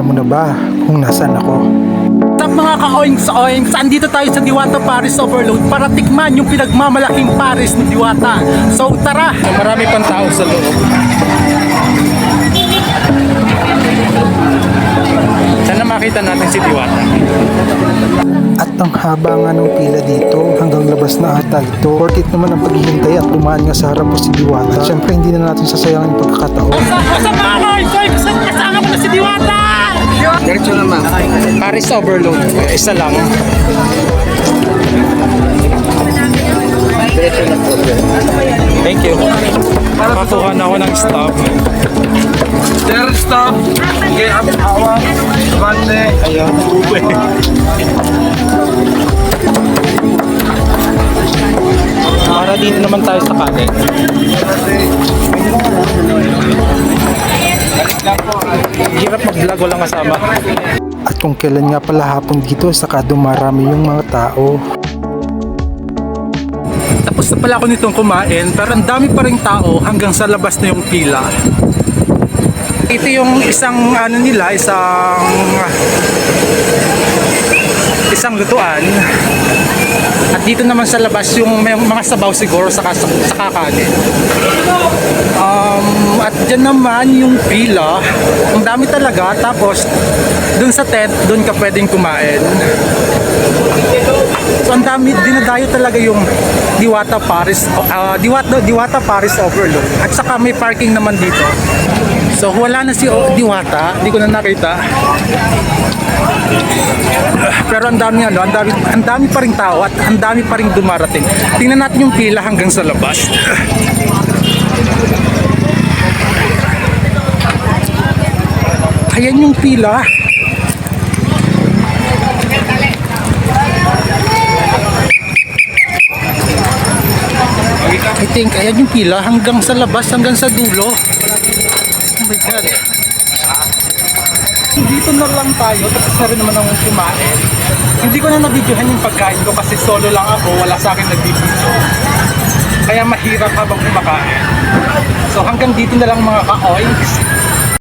Alam mo na ba kung nasaan ako? Sa mga ka-oinks oinks, andito tayo sa Diwata Paris Overload para tikman yung pinagmamalaking Paris ni Diwata. So tara! Marami pang tao sa loob. Sana makita natin si Diwata. At ang haba nga ng pila dito hanggang labas na ata ito. Worth it naman ang paghihintay at dumaan nga sa harap ko si Diwata. At syempre hindi na natin sasayangin yung pagkakataon. Sa, sa mga ka-oinks oinks, kasama ko na si Diwata! Diretso naman. Paris Overload, isa lang. Diretso na po. Thank you. Nakakuha na ako ng stop. Sir, stop. Okay, awa. Bante. Ayan, ube. Para dito naman tayo sa kanin. Hirap mag-vlog walang kasama. At kung kailan nga pala hapon dito, saka dumarami yung mga tao. Tapos na pala ako nitong kumain, pero ang dami pa rin tao hanggang sa labas na yung pila. Ito yung isang ano nila, isang isang lutuan. At dito naman sa labas yung may mga sabaw siguro sa, sa, kakanin. Um, at dyan naman yung pila, ang dami talaga. Tapos dun sa tent, dun ka pwedeng kumain. So ang dami dinadayo talaga yung Diwata Paris ah, Diwata Diwata Paris Overload at saka may parking naman dito. So wala na si Diwata, hindi ko na nakita. Pero ang dami ano, ang dami ang dami pa ring tao at ang dami pa ring dumarating. Tingnan natin yung pila hanggang sa labas. Ayan yung pila. I think, ayan yung pila hanggang sa labas, hanggang sa dulo. Oh my God. Na lang tayo, tapos na rin naman akong kumain. Hindi ko na nabidyohan yung pagkain ko kasi solo lang ako, wala sa akin nagbibidyo. Kaya mahirap habang kumakain. So hanggang dito na lang mga ka-oinks.